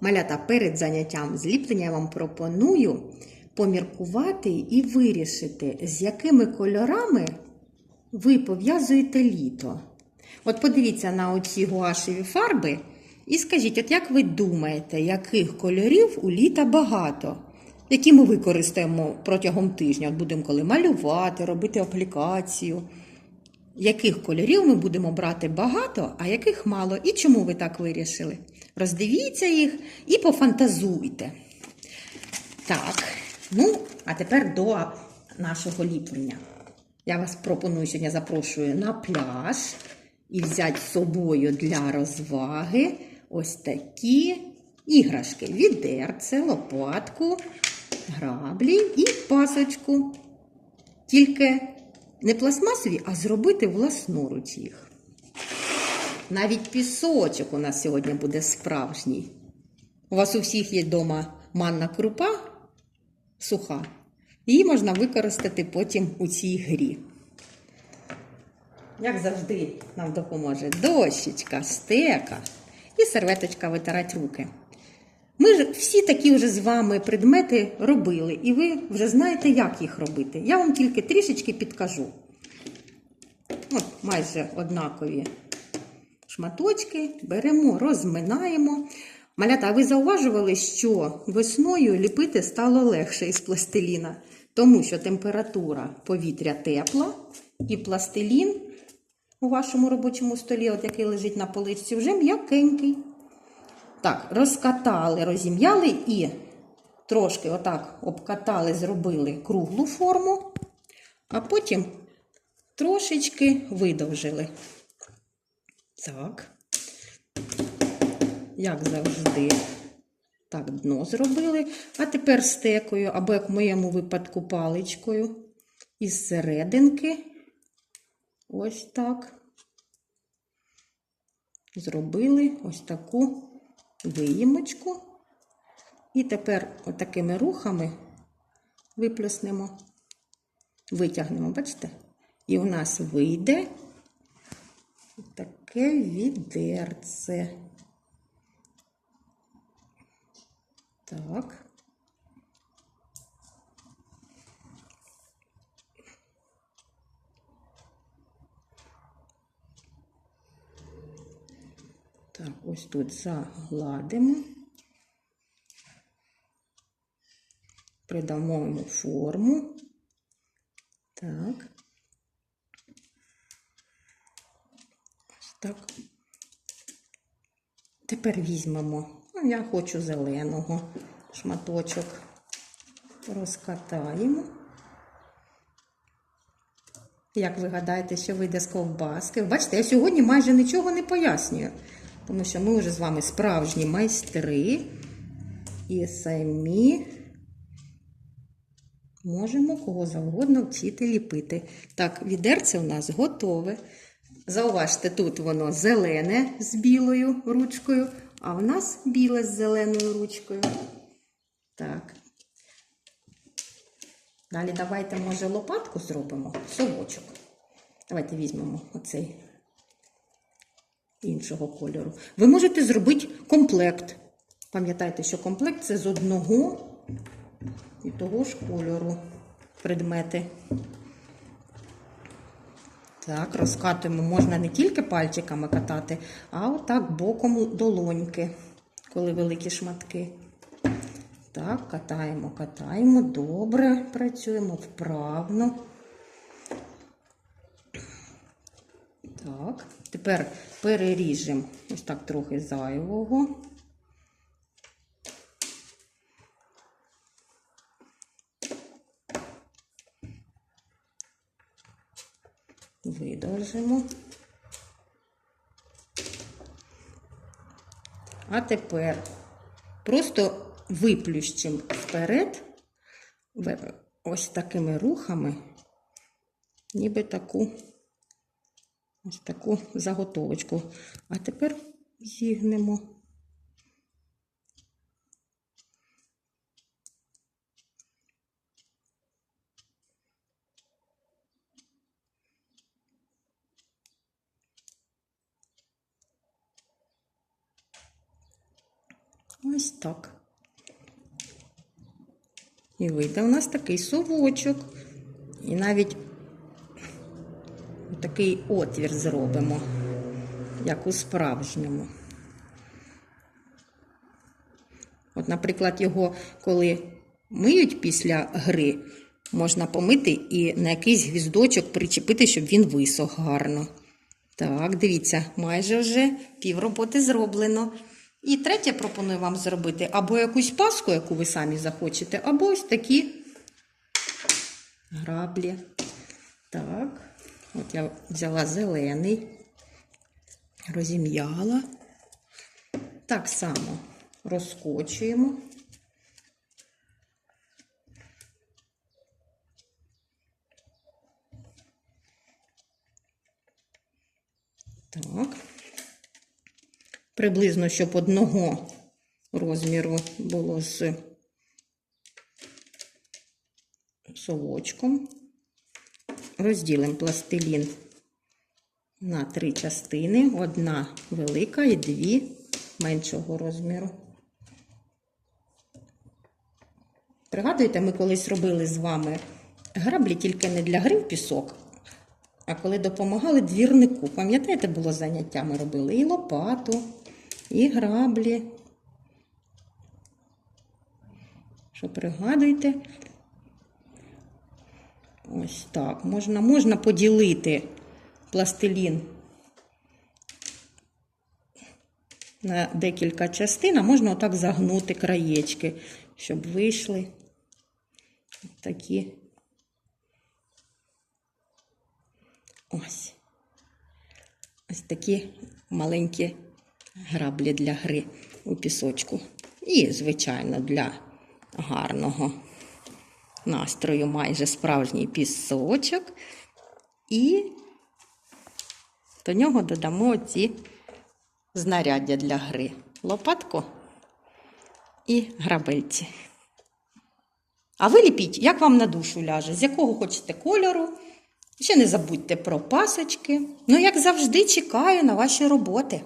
Малята, перед заняттям зліплення я вам пропоную поміркувати і вирішити, з якими кольорами ви пов'язуєте літо. От подивіться на оці гуашеві фарби і скажіть, от як ви думаєте, яких кольорів у літа багато? Які ми використаємо протягом тижня? От будемо коли малювати, робити аплікацію. Яких кольорів ми будемо брати багато, а яких мало? І чому ви так вирішили? Роздивіться їх і пофантазуйте. Так, ну, а тепер до нашого ліплення. Я вас пропоную сьогодні запрошую на пляж і взяти з собою для розваги ось такі іграшки: відерце, лопатку, граблі і пасочку. Тільки не пластмасові, а зробити власноруч їх. Навіть пісочок у нас сьогодні буде справжній. У вас у всіх є вдома манна крупа суха. Її можна використати потім у цій грі. Як завжди, нам допоможе дощечка, стека і серветочка витирати руки. Ми ж всі такі вже з вами предмети робили, і ви вже знаєте, як їх робити. Я вам тільки трішечки підкажу. От майже однакові шматочки беремо, розминаємо. Малята, ви зауважували, що весною ліпити стало легше із пластиліна, тому що температура повітря тепла, і пластилін у вашому робочому столі, от який лежить на поличці, вже м'якенький. Так, розкатали, розім'яли і трошки отак обкатали, зробили круглу форму, а потім трошечки видовжили. Так, як завжди, так, дно зробили. А тепер стекою, або, як в моєму випадку, паличкою із серединки. Ось так. Зробили ось таку виїмочку. І тепер отакими рухами виплюснемо, витягнемо, бачите? І у нас вийде таке відерце. Так. Так, ось тут загладимо, придамо йому форму. Так. Так. Тепер візьмемо, ну, я хочу зеленого шматочок, розкатаємо. Як ви гадаєте, що вийде з ковбаски? Бачите, я сьогодні майже нічого не пояснюю, тому що ми вже з вами справжні майстри і самі можемо кого завгодно вчити ліпити. Так, відерце у нас готове. Зауважте, тут воно зелене з білою ручкою, а в нас біле з зеленою ручкою. Так. Далі давайте, може, лопатку зробимо, совочок. Давайте візьмемо оцей іншого кольору. Ви можете зробити комплект. Пам'ятайте, що комплект це з одного і того ж кольору предмети. Так, розкатуємо. Можна не тільки пальчиками катати, а отак боком долоньки, коли великі шматки. Так, катаємо, катаємо. Добре, працюємо вправно. Так, тепер переріжемо ось так трохи зайвого. Видовжимо. А тепер просто виплющимо вперед, ось такими рухами, ніби таку, ось таку заготовочку. А тепер зігнемо. Ось так. І вийде у нас такий совочок. І навіть такий отвір зробимо, як у справжньому. От, наприклад, його, коли миють після гри, можна помити і на якийсь гвіздочок причепити, щоб він висох гарно. Так, дивіться, майже вже пів роботи зроблено. І третє пропоную вам зробити або якусь паску, яку ви самі захочете, або ось такі граблі. Так, от я взяла зелений, розім'яла. Так само розкочуємо. Так. Приблизно, щоб одного розміру було з совочком. Розділимо пластилін на три частини: одна велика і дві меншого розміру. Пригадуєте, ми колись робили з вами граблі тільки не для гри в пісок, а коли допомагали двірнику. Пам'ятаєте, було заняття? Ми робили і лопату, і граблі. Що пригадуєте? Ось так. Можна, можна поділити пластилін на декілька частин, а можна отак загнути краєчки, щоб вийшли такі. Ось. Ось такі маленькі граблі для гри у пісочку. І, звичайно, для гарного настрою майже справжній пісочок. І до нього додамо ці знаряддя для гри. Лопатку і грабельці. А ви ліпіть, як вам на душу ляже, з якого хочете кольору. Ще не забудьте про пасочки. Ну, як завжди, чекаю на ваші роботи.